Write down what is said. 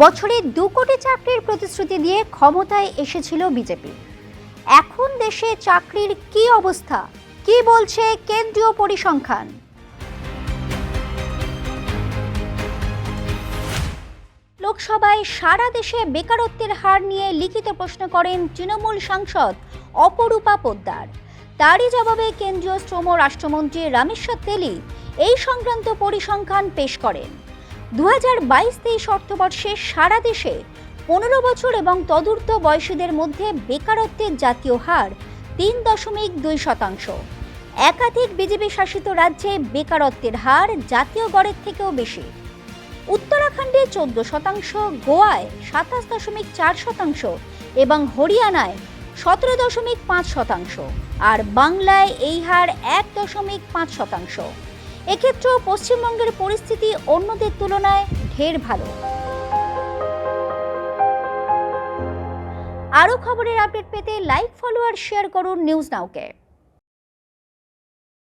বছরে দু কোটি চাকরির প্রতিশ্রুতি দিয়ে ক্ষমতায় এসেছিল বিজেপি। এখন দেশে চাকরির কি অবস্থা? কি বলছে কেন্দ্রীয় পরিসংখ্যান? লোকসভায় সারা দেশে বেকারত্বের হার নিয়ে লিখিত প্রশ্ন করেন তৃণমূল সাংসদ অপরূপা পোদ্দার। তারই জবাবে কেন্দ্রীয় শ্রম রাষ্ট্রমন্ত্রী রামেশ্বর তেলি এই সংক্রান্ত পরিসংখ্যান পেশ করেন। দু হাজার বাইশ তেইশ অর্থবর্ষে সারা দেশে পনেরো বছর এবং তদূর্ধ্ব বয়সীদের মধ্যে বেকারত্বের জাতীয় হার তিন দশমিক দুই শতাংশ। একাধিক বিজেপি শাসিত রাজ্যে বেকারত্বের হার জাতীয় গড়ের থেকেও বেশি। উত্তরাখণ্ডে চোদ্দ শতাংশ, গোয়ায় সাতাশ দশমিক চার শতাংশ এবং হরিয়ানায় সতেরো দশমিক পাঁচ শতাংশ। আর বাংলায় এই হার এক দশমিক পাঁচ শতাংশ। এক্ষেত্রেও পশ্চিমবঙ্গের পরিস্থিতি অন্যদের তুলনায় ঢের ভালো। আরও খবরের আপডেট পেতে লাইক ফলো আর শেয়ার করুন নিউজ নাওকে